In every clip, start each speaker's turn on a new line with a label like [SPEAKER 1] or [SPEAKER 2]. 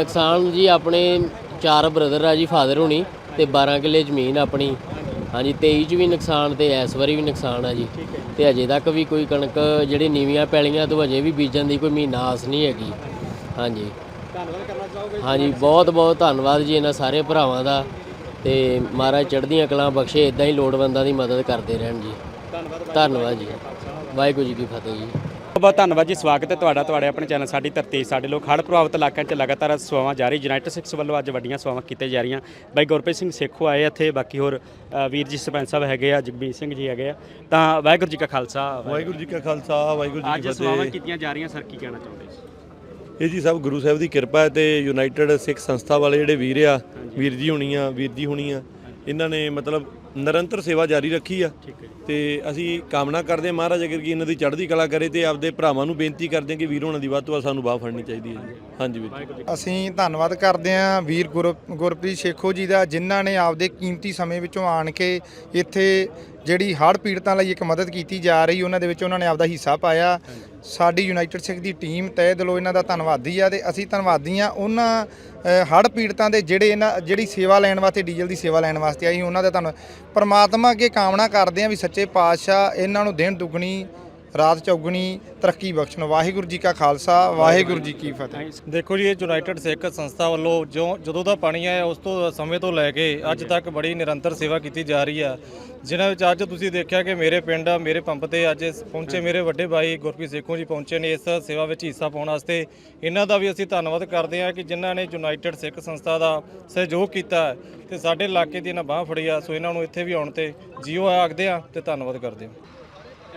[SPEAKER 1] ਨੁਕਸਾਨ ਜੀ ਆਪਣੇ ਚਾਰ ਬ੍ਰਦਰ ਆ ਜੀ ਫਾਦਰ ਹੋਣੀ ਤੇ 12 ਕਿੱਲੇ ਜ਼ਮੀਨ ਆਪਣੀ। ਹਾਂਜੀ 23 ਚ ਵੀ ਨੁਕਸਾਨ ਤੇ ਇਸ ਵਾਰੀ ਵੀ ਨੁਕਸਾਨ ਆ ਜੀ। ਤੇ ਅਜੇ ਤੱਕ ਵੀ ਕੋਈ ਕਣਕ ਜਿਹੜੀ ਨੀਵੀਆਂ ਪੈਲੀਆਂ ਤੋਂ ਅਜੇ ਵੀ ਬੀਜਣ ਦੀ ਕੋਈ ਮਹੀਨਾ ਆਸ ਨਹੀਂ ਹੈਗੀ। ਹਾਂਜੀ।
[SPEAKER 2] ਧੰਨਵਾਦ ਕਰਨਾ ਚਾਹੋਗੇ
[SPEAKER 1] ਹਾਂਜੀ ਬਹੁਤ ਬਹੁਤ ਧੰਨਵਾਦ ਜੀ ਇਹਨਾਂ ਸਾਰੇ ਭਰਾਵਾਂ ਦਾ। ਤੇ ਮਹਾਰਾਜ ਚੜ੍ਹਦੀਆਂ ਕਲਾਂ ਬਖਸ਼ੇ ਇਦਾਂ ਹੀ ਲੋੜਵੰਦਾਂ ਦੀ ਮਦਦ ਕਰਦੇ ਰਹਿਣ ਜੀ।
[SPEAKER 2] ਧੰਨਵਾਦ
[SPEAKER 1] ਧੰਨਵਾਦ ਜੀ। ਵਾਹਿਗੁਰੂ ਜੀ ਕੀ ਫਤਿਹ ਜੀ।
[SPEAKER 2] ਬਹੁਤ ਧੰਨਵਾਦ ਜੀ ਸਵਾਗਤ ਹੈ ਤੁਹਾਡਾ ਤੁਹਾਡੇ ਆਪਣੇ ਚੈਨਲ ਸਾਡੀ ਧਰਤੀ ਸਾਡੇ ਲੋਕ ਹੜ੍ਹ ਪ੍ਰਭਾਵਿਤ ਇਲਾਕਿਆਂ 'ਚ ਲਗਾਤਾਰ ਸੇਵਾਵਾਂ ਜਾਰੀ ਯੂਨਾਈਟਿਡ ਸਿੱਖਸ ਵੱਲੋਂ ਅੱਜ ਵੱਡੀਆਂ ਸੇਵਾਵਾਂ ਕੀਤੀਆਂ ਜਾ ਰਹੀਆਂ। ਬਾਈ ਗੁਰਪ੍ਰੀਤ ਸਿੰਘ ਸੇਖੋ ਆਏ ਇੱਥੇ ਬਾਕੀ ਹੋਰ ਅ, ਵੀਰ ਜੀ ਸਰਪੰਚ ਸਾਹਿਬ ਹੈਗੇ ਆ ਜਗਬੀਰ ਸਿੰਘ ਜੀ ਹੈਗੇ ਆ। ਤਾਂ ਵਾਹਿਗੁਰੂ ਜੀ ਕਾ ਖਾਲਸਾ
[SPEAKER 3] ਵਾਹਿਗੁਰੂ ਜੀ ਕਾ ਖਾਲਸਾ ਵਾਹਿਗੁਰੂ ਜੀ
[SPEAKER 2] ਅੱਜ
[SPEAKER 3] ਕੀ
[SPEAKER 2] ਸੇਵਾਵਾਂ
[SPEAKER 3] ਫਤਿਹ
[SPEAKER 2] ਕੀਤੀਆਂ ਜਾ ਰਹੀਆਂ ਸਰ ਕੀ ਕਹਿਣਾ ਚਾਹੁੰਦੇ ਜੀ
[SPEAKER 3] ਇਹ ਜੀ ਸਭ ਗੁਰੂ ਸਾਹਿਬ ਦੀ ਕਿਰਪਾ ਹੈ ਤੇ ਯੂਨਾਈਟਿਡ ਸਿੱਖ ਸੰਸਥਾ ਵਾਲੇ ਜਿਹੜੇ ਵੀਰ ਆ ਵੀਰ ਜੀ ਹੋਣੀ ਆ ਵੀਰ ਜੀ ਹੋਣੀ ਆ ਇਹਨਾਂ ਨੇ ਮਤਲਬ ਨਿਰੰਤਰ ਸੇਵਾ ਜਾਰੀ ਰੱਖੀ ਆ ਤੇ ਅਸੀਂ ਕਾਮਨਾ ਕਰਦੇ ਹਾਂ ਮਹਾਰਾਜ ਅਗਰ ਕੀ ਇਹਨਾਂ ਦੀ ਚੜ੍ਹਦੀ ਕਲਾ ਕਰੇ ਤੇ ਆਪਦੇ ਭਰਾਵਾਂ ਨੂੰ ਬੇਨਤੀ ਕਰਦੇ ਹਾਂ ਕਿ ਵੀਰ ਹੋਣਾ ਦੀ ਵੱਧ ਤੋਂ ਵੱਧ ਸਾਨੂੰ ਬਾਹ ਫੜਨੀ ਚਾਹੀਦੀ ਹੈ ਜੀ। ਹਾਂਜੀ ਵੀਰ ਜੀ।
[SPEAKER 4] ਅਸੀਂ ਧੰਨਵਾਦ ਕਰਦੇ ਹਾਂ ਵੀਰ ਗੁਰ- ਗੁਰਪ੍ਰੀਤ ਸ਼ੇਖੋ ਜੀ ਦਾ ਜਿਨ੍ਹਾਂ ਨੇ ਆਪਦੇ ਕੀਮਤੀ ਸਮੇਂ ਵਿੱਚੋਂ ਆਣ ਕੇ ਇੱਥੇ ਜਿਹੜੀ ਹੜ੍ਹ ਪੀੜਤਾਂ ਲਈ ਇੱਕ ਮਦਦ ਕੀਤੀ ਜਾ ਰਹੀ, ਉਹਨਾਂ ਦੇ ਵਿੱਚ ਉਹਨਾਂ ਨੇ ਆਪਦਾ ਹਿੱਸਾ ਪਾਇਆ। ਸਾਡੀ ਯੂਨਾਈਟਿਡ ਸਿੱਖ ਦੀ ਟੀਮ ਤਹਿ ਦਿਲੋਂ ਇਹਨਾਂ ਦਾ ਧੰਨਵਾਦੀ ਆ ਤੇ ਅਸੀਂ ਧੰਨਵਾਦੀ ਆ ਉਹਨਾਂ ਹੜ੍ਹ ਪੀੜਤਾਂ ਦੇ ਜਿਹੜੇ ਇਹਨਾਂ, ਜਿਹੜੀ ਸੇਵਾ ਲੈਣ ਵਾਸਤੇ, ਡੀਜ਼ਲ ਦੀ ਸੇਵਾ ਲੈਣ ਵਾਸਤੇ ਆਈ ਉਹਨਾਂ ਦਾ ਧੰਨ ਪਰਮਾਤਮਾ ਅੱਗੇ ਕਾਮਨਾ ਕਰਦੇ ਆ ਵੀ ਸੱਚੇ ਪਾਤਸ਼ਾਹ ਇਹਨਾਂ ਨੂੰ ਦਿਨ ਦੁਗਣੀ ਰਾਤ ਚੌਗਣੀ ਤਰੱਕੀ ਬਖਸ਼ਣ। ਵਾਹਿਗੁਰੂ ਜੀ ਕਾ ਖਾਲਸਾ ਵਾਹਿਗੁਰੂ ਜੀ ਕੀ ਫਤਿਹ।
[SPEAKER 5] ਦੇਖੋ ਜੀ ਇਹ ਯੂਨਾਈਟਿਡ ਸਿੱਖ ਸੰਸਥਾ ਵੱਲੋਂ ਜੋ ਜਦੋਂ ਦਾ ਪਾਣੀ ਆਇਆ ਉਸ ਤੋਂ ਸਮੇਂ ਤੋਂ ਲੈ ਕੇ ਅੱਜ ਤੱਕ ਬੜੀ ਨਿਰੰਤਰ ਸੇਵਾ ਕੀਤੀ ਜਾ ਰਹੀ ਆ। ਜਿਨ੍ਹਾਂ ਵਿੱਚ ਅੱਜ ਤੁਸੀਂ ਦੇਖਿਆ ਕਿ ਮੇਰੇ ਪਿੰਡ ਮੇਰੇ ਪੰਪ ਤੇ ਅੱਜ ਪਹੁੰਚੇ ਮੇਰੇ ਵੱਡੇ ਭਾਈ ਗੁਰਪ੍ਰੀਤ ਸੇਖੋਂ ਜੀ ਪਹੁੰਚੇ ਨੇ ਇਸ ਸੇਵਾ ਵਿੱਚ ਹਿੱਸਾ ਪਾਉਣ ਵਾਸਤੇ। ਇਹਨਾਂ ਦਾ ਵੀ ਅਸੀਂ ਧੰਨਵਾਦ ਕਰਦੇ ਹਾਂ ਕਿ ਜਿਨ੍ਹਾਂ ਨੇ ਯੂਨਾਈਟਿਡ ਸਿੱਖ ਸੰਸਥਾ ਦਾ ਸਹਿਯੋਗ ਕੀਤਾ ਤੇ ਸਾਡੇ ਇਲਾਕੇ ਦੀ ਇਹਨਾਂ ਬਾਹ ਫੜੀ ਆ ਸੋ ਇਹਨਾਂ ਨੂੰ ਇੱਥੇ ਵੀ ਆਉਣ ਤੇ ਜੀਓ ਆਖਦੇ ਆ ਤੇ ਧੰਨਵਾਦ ਕਰਦੇ ਹਾਂ।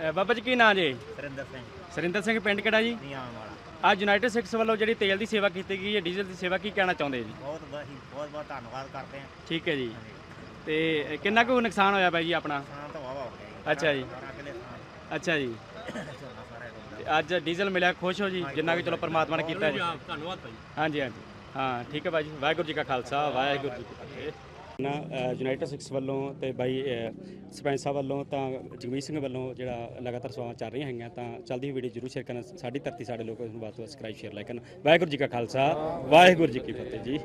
[SPEAKER 2] ਅ, ਬਾਬਾ ਜੀ ਕੀ ਨਾਂ ਜੀ?
[SPEAKER 6] ਸਰਿੰਦਰ ਸਿੰਘ।
[SPEAKER 2] ਸਰਿੰਦਰ ਸਿੰਘ ਪਿੰਡ ਕਿਹੜਾ ਜੀ?
[SPEAKER 6] ਨੀਆਂ ਵਾਲਾ।
[SPEAKER 2] ਅੱਜ ਯੂਨਾਈਟਿਡ ਸਿੱਖਸ ਵੱਲੋਂ ਜਿਹੜੀ ਤੇਲ ਦੀ ਸੇਵਾ ਕੀਤੀ ਗਈ ਹੈ ਡੀਜ਼ਲ ਦੀ ਸੇਵਾ ਕੀ ਕਹਿਣਾ ਚਾਹੁੰਦੇ ਜੀ?
[SPEAKER 6] ਬਹੁਤ ਅਸੀਂ ਬਹੁਤ ਬਹੁਤ ਧੰਨਵਾਦ ਕਰਦੇ ਹਾਂ।
[SPEAKER 2] ਠੀਕ ਹੈ ਜੀ। ਤੇ ਕਿੰਨਾ ਕੁ ਨੁਕਸਾਨ ਹੋਇਆ ਬਾਈ ਜੀ ਆਪਣਾ?
[SPEAKER 6] ਸਾਂ ਤਾਂ ਵਾਵਾ ਹੋ ਗਿਆ
[SPEAKER 2] ਅੱਛਾ ਜੀ।
[SPEAKER 6] ਸਾਰਾ ਕਿਲੇ ਸਾਂ
[SPEAKER 2] ਅੱਛਾ ਜੀ।
[SPEAKER 6] ਝੋਨਾ ਸਾਰਾ ਡੁੱਬ
[SPEAKER 2] ਤੇ ਅੱਜ ਡੀਜ਼ਲ ਮਿਲਿਆ ਖੁਸ਼ ਹੋ ਜੀ? ਜਿੰਨਾ ਕਿ ਚਲੋ ਪਰਮਾਤਮਾ ਨੇ ਕੀਤਾ ਜੀ। ਧੰਨਵਾਦ ਭਾਈ। ਹਾਂਜੀ ਹਾਂਜੀ। ਹਾਂ ਠੀਕ ਹੈ ਭਾਈ ਜੀ। ਵਾਹਿਗੁਰੂ ਜੀ ਕਾ ਖਾਲਸਾ ਵਾਹਿਗੁਰੂ ਜੀ ਕੀ ਫਤਿਹ। ਨਾ ਯੂਨਾਈਟਿਡ ਸਿੱਖਸ ਵੱਲੋਂ ਤੇ ਬਾਈ ਸਰਪੰਚ ਸਾਹਿਬ ਵੱਲੋਂ ਤਾਂ ਜਗਮੀਤ ਸਿੰਘ ਵੱਲੋਂ ਜਿਹੜਾ ਲਗਾਤਾਰ ਸੇਵਾਵਾਂ ਚੱਲ ਰਹੀਆਂ ਹੈਗੀਆਂ, ਤਾਂ ਚੱਲਦੀ ਵੀਡੀਓ ਜਰੂਰ ਸ਼ੇਅਰ ਕਰਨਾ, ਸਾਡੀ ਧਰਤੀ, ਸਾਡੇ ਲੋਕਾਂ ਨੂੰ ਬਾਤ ਸਬਸਕ੍ਰਾਈਬ ਸ਼ੇਅਰ ਲਾਈਕ ਕਰਨ। ਵਾਹਿਗੁਰੂ ਜੀ ਕਾ ਖਾਲਸਾ, ਵਾਹਿਗੁਰੂ ਜੀ ਕੀ ਫਤਿਹ ਜੀ।